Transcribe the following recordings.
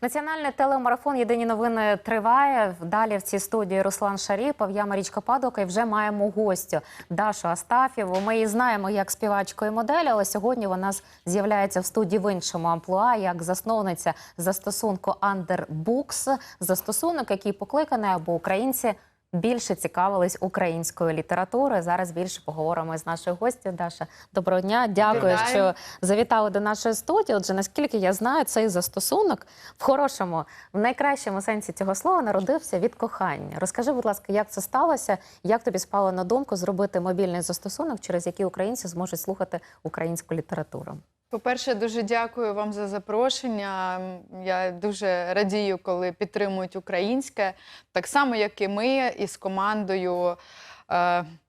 Національний телемарафон Єдині новини триває. Далі в цій студії Руслан Шаріпов, я Марічка Падока, і вже маємо гостю Дашу Астафєву. Ми її знаємо як співачку і модель, але сьогодні вона з'являється в студії в іншому амплуа, як засновниця застосунку Underbooks, застосунок, який покликаний, або українці більше цікавились українською літературою. Зараз більше поговоримо з нашою гостю. Даша, доброго дня. Дякую, Вітаю. що завітали до нашої студії. Отже, наскільки я знаю, цей застосунок в хорошому, в найкращому сенсі цього слова народився від кохання. Розкажи, будь ласка, як це сталося? Як тобі спало на думку зробити мобільний застосунок, через який українці зможуть слухати українську літературу? По-перше, дуже дякую вам за запрошення. Я дуже радію, коли підтримують українське, так само, як і ми із командою.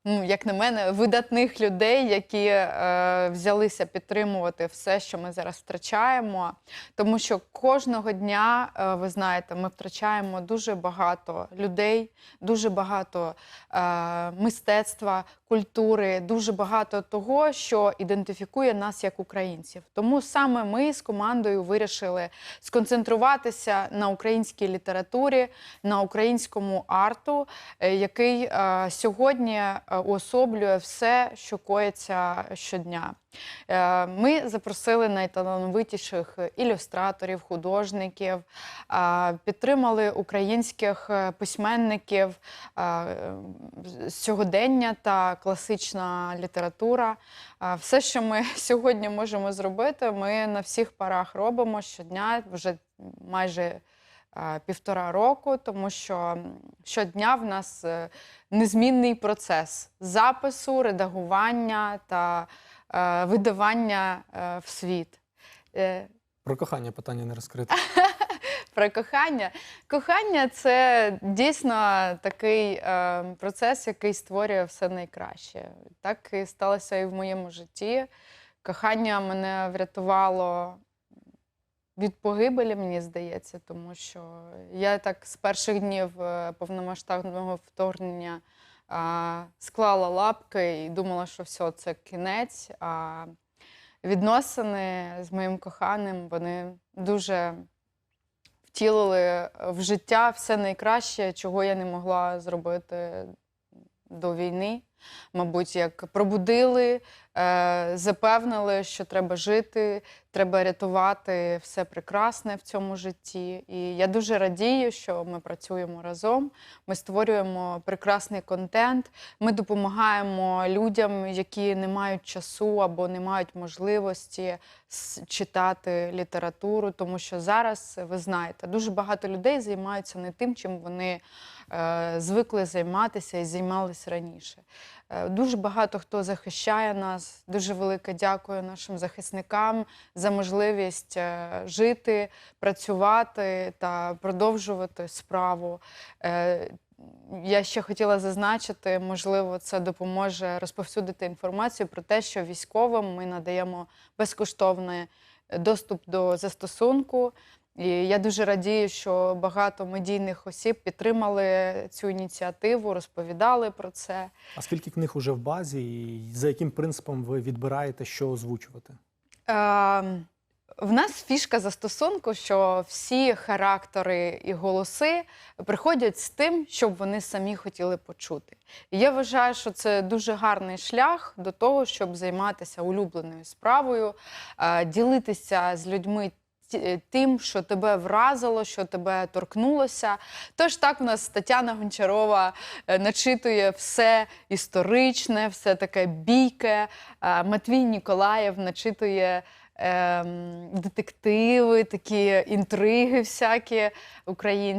Ну, як на мене, видатних людей, які е, взялися підтримувати все, що ми зараз втрачаємо. Тому що кожного дня, е, ви знаєте, ми втрачаємо дуже багато людей, дуже багато е, мистецтва, культури, дуже багато того, що ідентифікує нас як українців. Тому саме ми з командою вирішили сконцентруватися на українській літературі, на українському арту, е, який е, сьогодні е, уособлює все, що коїться щодня. Е, Ми запросили найталановитіших ілюстраторів, художників, підтримали українських е, письменників сьогодення та класична література. Все, що ми сьогодні можемо зробити, ми на всіх парах робимо щодня, вже майже півтора року, тому що щодня в нас е, незмінний процес запису, редагування та е, видавання е, в світ. Про кохання питання не розкрите. Про кохання. Кохання це дійсно такий е, процес, який створює все найкраще. Так і сталося і в моєму житті. Кохання мене врятувало від погибелі, мені здається, тому що я так з перших днів е, повномасштабного вторгнення а, склала лапки і думала, що все, це кінець. А відносини з моїм коханим вони дуже втілили в життя все найкраще, чого я не могла зробити до війни. Мабуть, як пробудили, е, запевнили, що треба жити, треба рятувати все прекрасне в цьому житті. І я дуже радію, що ми працюємо разом. Ми створюємо прекрасний контент. Ми допомагаємо людям, які не мають часу або не мають можливості читати літературу, тому що зараз ви знаєте, дуже багато людей займаються не тим, чим вони звикли займатися і займалися раніше. Е, Дуже багато хто захищає нас. Дуже велике дякую нашим захисникам за можливість е, жити, працювати та продовжувати справу. Е, Я ще хотіла зазначити, можливо, це допоможе розповсюдити інформацію про те, що військовим ми надаємо безкоштовний доступ до застосунку. І я дуже радію, що багато медійних осіб підтримали цю ініціативу, розповідали про це. А скільки книг уже в базі, і за яким принципом ви відбираєте, що озвучувати? Е, в нас фішка застосунку, що всі характери і голоси приходять з тим, щоб вони самі хотіли почути. І я вважаю, що це дуже гарний шлях до того, щоб займатися улюбленою справою, е, ділитися з людьми. Е, Тим, що тебе вразило, що тебе торкнулося. Тож так в нас Тетяна Гончарова е, начитує все історичне, все таке бійке. Е, Матвій Ніколаєв начитує ем, детективи, такі інтриги всякі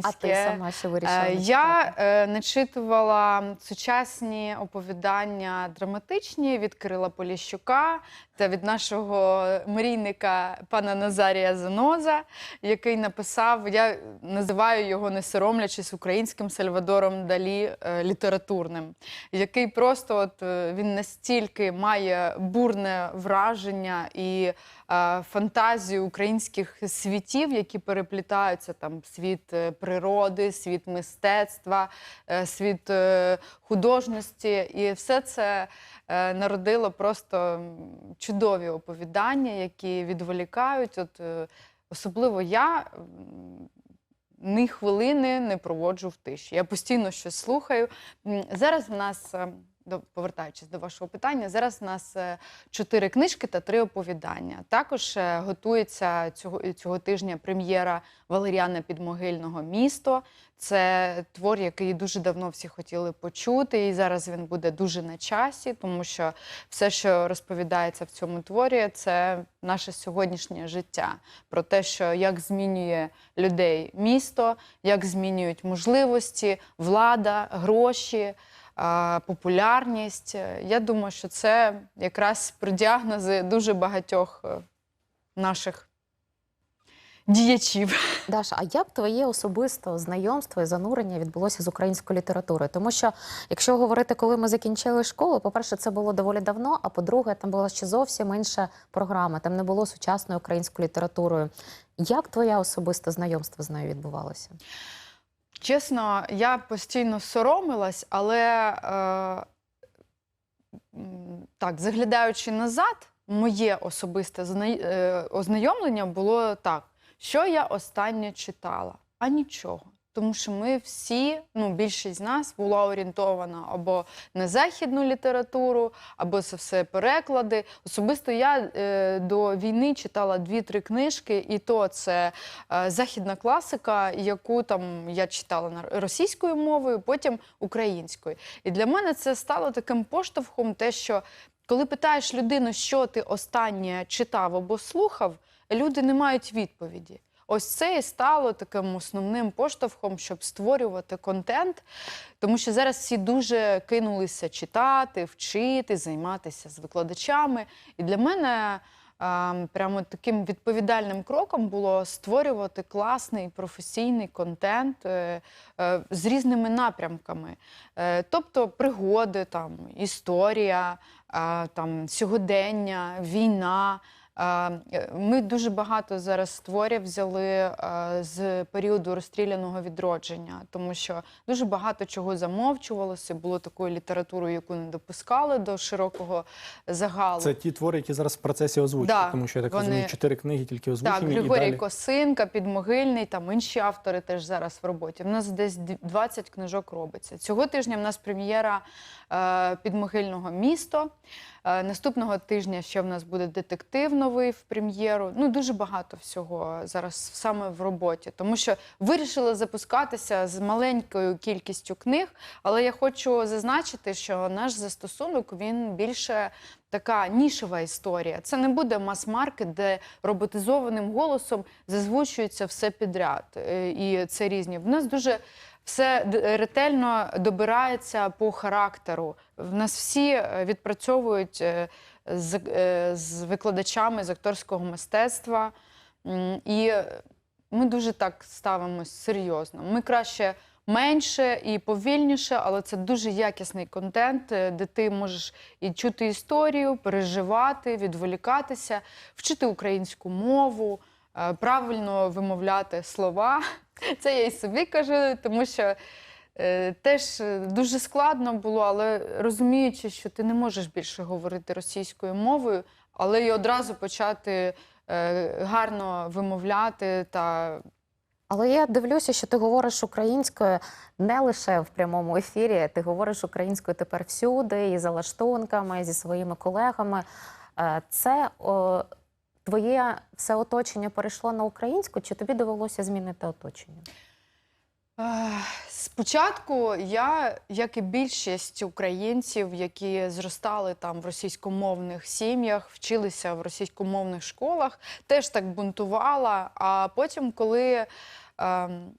А ти сама що вирішила? Я начитувала сучасні оповідання драматичні від Кирила Поліщука від нашого мрійника пана Назарія Заноза, який написав, я називаю його не соромлячись українським Сальвадором Далі е, літературним, який просто от е, він настільки має бурне враження і е, фантазію українських світів, які переплітаються там світ природи, світ мистецтва, світ художності, і все це народило просто чудові оповідання, які відволікають. От, е, Особливо я ні хвилини не проводжу в тиші. Я постійно щось слухаю. Зараз в нас, е, до- повертаючись до вашого питання, зараз в нас е, чотири книжки та три оповідання. Також е, готується цього, цього тижня прем'єра Валеріана Підмогильного Місто. Це твор, який дуже давно всі хотіли почути, і зараз він буде дуже на часі, тому що все, що розповідається в цьому творі, це наше сьогоднішнє життя. Про те, що як змінює людей місто, як змінюють можливості, влада, гроші, популярність. Я думаю, що це якраз про діагнози дуже багатьох е, наших діячів. Даша, а як твоє особисте знайомство і занурення відбулося з українською літературою? Тому що, якщо говорити, коли ми закінчили школу, по-перше, це було доволі давно. А по-друге, там була ще зовсім інша програма. Там не було сучасної української літературою. Як твоє особисте знайомство з нею відбувалося? Чесно, я постійно соромилась, але е, так, заглядаючи назад, моє особисте е, ознайомлення було так, що я останнє читала, а нічого. Тому що ми всі, ну більшість з нас була орієнтована або на західну літературу, або це все переклади. Особисто я е, до війни читала дві-три книжки, і то це е, західна класика, яку там я читала на російською мовою, потім українською. І для мене це стало таким поштовхом, те, що коли питаєш людину, що ти останнє читав або слухав, люди не мають відповіді. Ось це і стало таким основним поштовхом, щоб створювати контент, тому що зараз всі дуже кинулися читати, вчити, займатися з викладачами. І для мене а, прямо таким відповідальним кроком було створювати класний професійний контент е, е, з різними напрямками. Е, тобто пригоди, там, історія, там, сьогодення, війна. Е, Ми дуже багато зараз творів взяли з періоду розстріляного відродження, тому що дуже багато чого замовчувалося, було такою літературою, яку не допускали до широкого загалу. Це ті твори, які зараз в процесі озвучки, Да, тому що я так вони- розумію, чотири книги тільки озвучені. Так, і Григорій далі... Косинка, Підмогильний, там інші автори теж зараз в роботі. У нас десь 20 книжок робиться. Цього тижня в нас прем'єра е, підмогильного місто. Е, наступного тижня ще в нас буде детектив новий в прем'єру. Ну дуже багато всього зараз саме в роботі, тому що вирішили запускатися з маленькою кількістю книг. Але я хочу зазначити, що наш застосунок він більше така нішева історія. Це не буде мас-маркет, де роботизованим голосом зазвучується все підряд. Е, І це різні. В нас дуже все ретельно добирається по характеру. В нас всі е, відпрацьовують е, з, е, з викладачами з акторського мистецтва. І ми дуже так ставимось серйозно. Ми краще менше і повільніше, але це дуже якісний контент, де ти можеш і чути історію, переживати, відволікатися, вчити українську мову, правильно вимовляти слова. Це я і собі кажу, тому що теж е, дуже складно було, але розуміючи, що ти не можеш більше говорити російською мовою, але й одразу почати е, гарно вимовляти та Але я дивлюся, що ти говориш українською не лише в прямому ефірі, ти говориш українською тепер всюди, і за лаштунками, зі своїми колегами. Е, Це о, твоє все оточення перейшло на українську, чи тобі довелося змінити оточення? Спочатку я, як і більшість українців, які зростали там в російськомовних сім'ях, вчилися в російськомовних школах, теж так бунтувала. А потім, коли ем,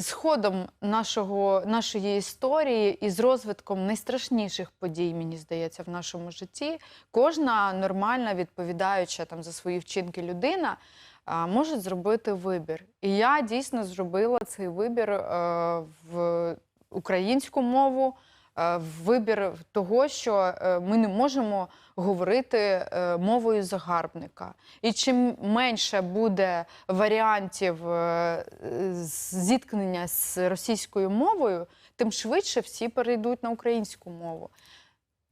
з ходом нашого, нашої історії і з розвитком найстрашніших подій, мені здається, в нашому житті, кожна нормальна, відповідаюча там за свої вчинки людина а, можуть зробити вибір. І я дійсно зробила цей вибір е, в українську мову, е, вибір того, що е, ми не можемо говорити е, мовою загарбника. І чим менше буде варіантів е, зіткнення з російською мовою, тим швидше всі перейдуть на українську мову.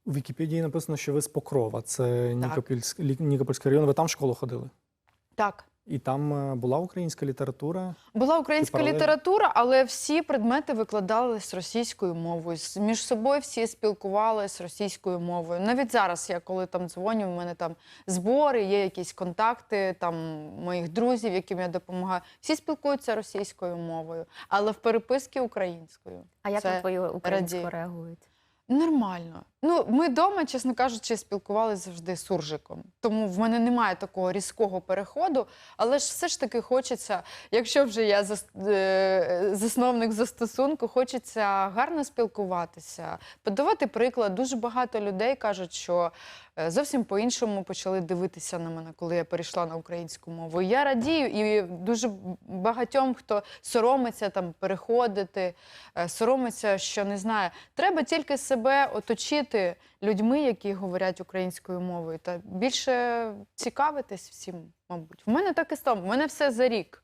У Вікіпедії написано, що ви з Покрова. Це Нікопольськ... Нікопольський район. Ви там в школу ходили? Так. І там е, була українська література. Була українська література, але всі предмети викладались російською мовою. Між собою всі спілкувалися російською мовою. Навіть зараз, я коли там дзвоню, у мене там збори, є якісь контакти там моїх друзів, яким я допомагаю. Всі спілкуються російською мовою, але в переписки українською. А як на твою українську радію. реагують? Нормально. Ну, ми вдома, чесно кажучи, спілкувалися завжди суржиком. Тому в мене немає такого різкого переходу. Але ж все ж таки хочеться, якщо вже я зас- е, засновник застосунку, хочеться гарно спілкуватися, подавати приклад. Дуже багато людей кажуть, що е, зовсім по-іншому почали дивитися на мене, коли я перейшла на українську мову. Я радію, і дуже багатьом, хто соромиться там переходити, е, соромиться, що не знаю. Треба тільки себе оточити людьми, які говорять українською мовою, та більше цікавитись всім, мабуть. В мене так і стало. В мене все за рік.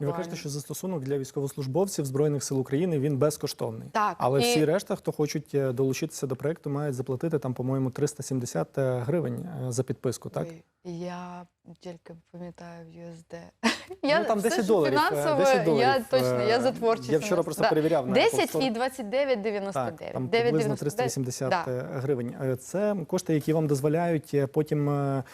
І ви кажете, що застосунок для військовослужбовців Збройних сил України він безкоштовний. Так, Але і- всі решта, хто хочуть е, долучитися до проекту, мають заплатити там, по-моєму, 370 гривень е, за підписку. Так я тільки пам'ятаю в USD. ну, там все 10 ж доларів. е, Фінансово, 10 доларів. я точно, я е, за творчість. Я вчора просто Да. перевіряв на 10 Apple і 29,99. Так, там 9,99. приблизно 380 Да. е, гривень. Е, Це кошти, які вам дозволяють е, потім е,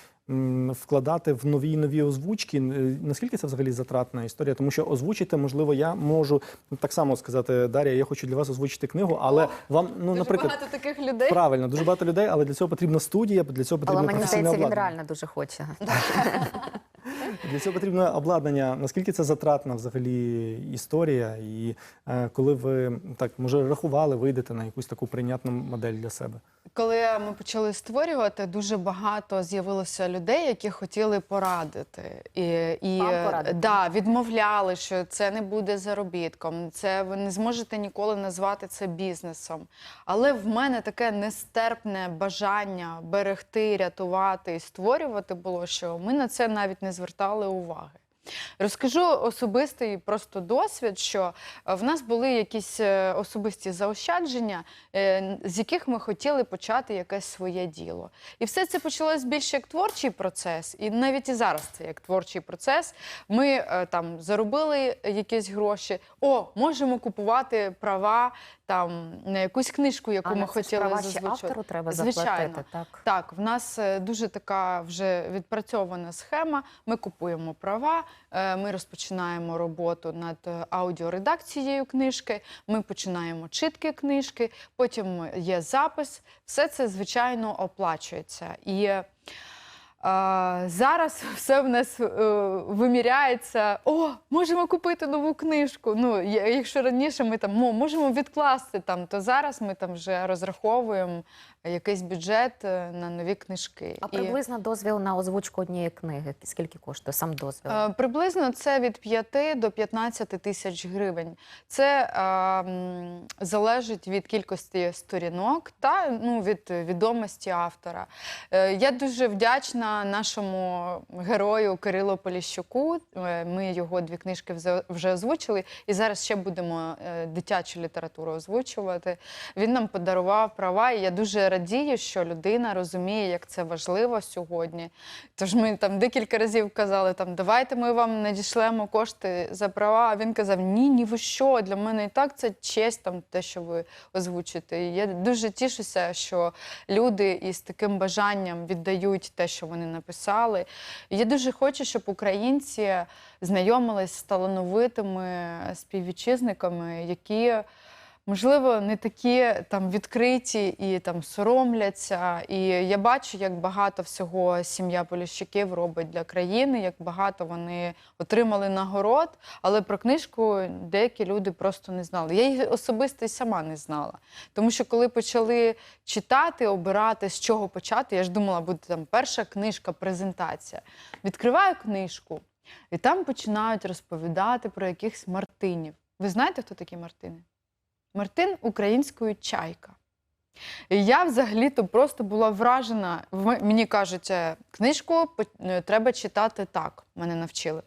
вкладати в нові нові озвучки. Е, Наскільки це взагалі затратна історія? Тому що озвучити, можливо, я можу так само сказати, Дар'я, я хочу для вас озвучити книгу, але О, вам, ну, Дуже наприклад, багато таких людей. правильно, дуже багато людей, але для цього потрібна студія, для цього Але мені здається, він реально дуже хоче. Для цього потрібно обладнання. Наскільки це затратна взагалі історія? І е, коли ви так може рахували, вийдете на якусь таку прийнятну модель для себе? Коли ми почали створювати, дуже багато з'явилося людей, які хотіли порадити. І, і Вам е, порадити? да, відмовляли, що це не буде заробітком, це ви не зможете ніколи назвати це бізнесом. Але в мене таке нестерпне бажання берегти, рятувати і створювати було, що ми на це навіть не звертали уваги. Розкажу особистий просто досвід, що е, в нас були якісь е, особисті заощадження, е, з яких ми хотіли почати якесь своє діло. І все це почалось більше як творчий процес, і навіть і зараз це як творчий процес. Ми там заробили якісь гроші. О, можемо купувати права там на якусь книжку, яку А ми хотіли ще автору треба Звичайно. заплатити. Так. Так, в нас е, дуже така вже відпрацьована схема. Ми купуємо права, е, ми розпочинаємо роботу над е, аудіоредакцією книжки, ми починаємо читки книжки, потім є запис. Все це, звичайно, оплачується. І е, зараз все в нас е, виміряється. О, можемо купити нову книжку. Ну, якщо раніше ми там можемо відкласти там, то зараз ми там вже розраховуємо якийсь бюджет е, на нові книжки. А І, приблизно дозвіл на озвучку однієї книги. Скільки коштує сам дозвіл? е, приблизно це від 5 до 15 тисяч гривень. Це е, залежить від кількості сторінок та ну, від відомості автора. Е, Я дуже вдячна нашому герою Кирилу Поліщуку. Ми його дві книжки вже- озвучили, і зараз ще будемо дитячу літературу озвучувати. Він нам подарував права, і я дуже радію, що людина розуміє, як це важливо сьогодні. Тож ми там декілька разів казали, там давайте ми вам надішлемо кошти за права. А він казав: Ні, ні, ви що? Для мене і так це честь, там те, що ви озвучите. І я дуже тішуся, що люди із таким бажанням віддають те, що вони написали. І я дуже хочу, щоб українці знайомились з талановитими співвітчизниками, які. Можливо, не такі там відкриті і там соромляться. І я бачу, як багато всього сім'я Поліщуків робить для країни, як багато вони отримали нагород. Але про книжку деякі люди просто не знали. Я її особисто і сама не знала. Тому що коли почали читати, обирати, з чого почати, я ж думала, буде там перша книжка, презентація. Відкриваю книжку, і там починають розповідати про якихось мартинів. Ви знаєте, хто такі мартини? Мартин українською чайка. Я взагалі-то просто була вражена. Мені кажуть, е, книжку е, треба читати так. Мене навчили.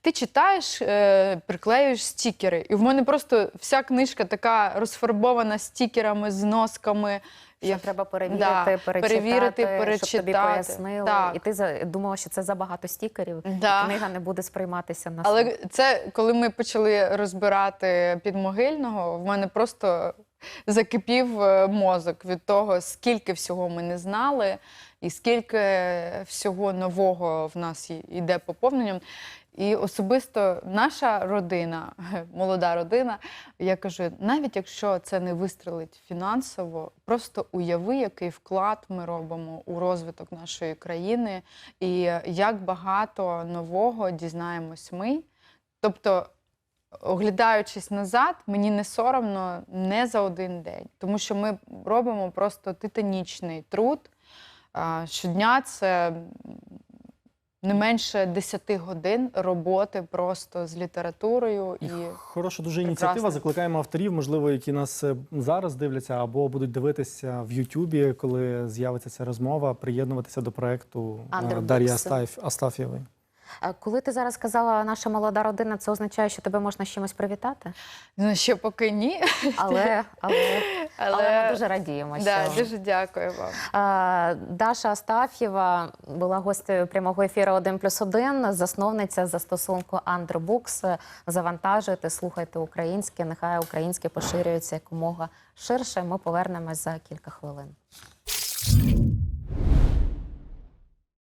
Ти читаєш, е, приклеюєш стікери. І в мене просто вся книжка така розфарбована стікерами, зносками. Що Я- треба перевірити, Да, перечитати, перевірити, щоб тобі перечитати. пояснили. Так. І ти думала, що це забагато стікерів, Да. і книга не буде сприйматися на Але слух. це коли ми почали розбирати підмогильного, в мене просто закипів е, мозок від того, скільки всього ми не знали, і скільки всього нового в нас і- йде поповненням. І особисто наша родина, молода родина, я кажу, навіть якщо це не вистрелить фінансово, просто уяви, який вклад ми робимо у розвиток нашої країни, і як багато нового дізнаємось ми. Тобто, оглядаючись назад, мені не соромно не за один день, тому що ми робимо просто титанічний труд. Щодня це не менше 10 годин роботи просто з літературою і Хороша дуже ініціатива. Закликаємо авторів, можливо, які нас е, зараз дивляться або будуть дивитися в Ютубі, коли з'явиться ця розмова, приєднуватися до проекту е. Дар'ї Астафєвої. А Коли ти зараз сказала наша молода родина, це означає, що тебе можна з чимось привітати? ну, ще поки ні. Але, але, але, ми дуже радіємо. да, що... дуже дякую вам. Даша Астаф'єва була гостею прямого ефіру 1 плюс 1, засновниця застосунку Underbooks. Завантажуйте, слухайте українське, нехай українське поширюється якомога ширше. Ми повернемось за кілька хвилин.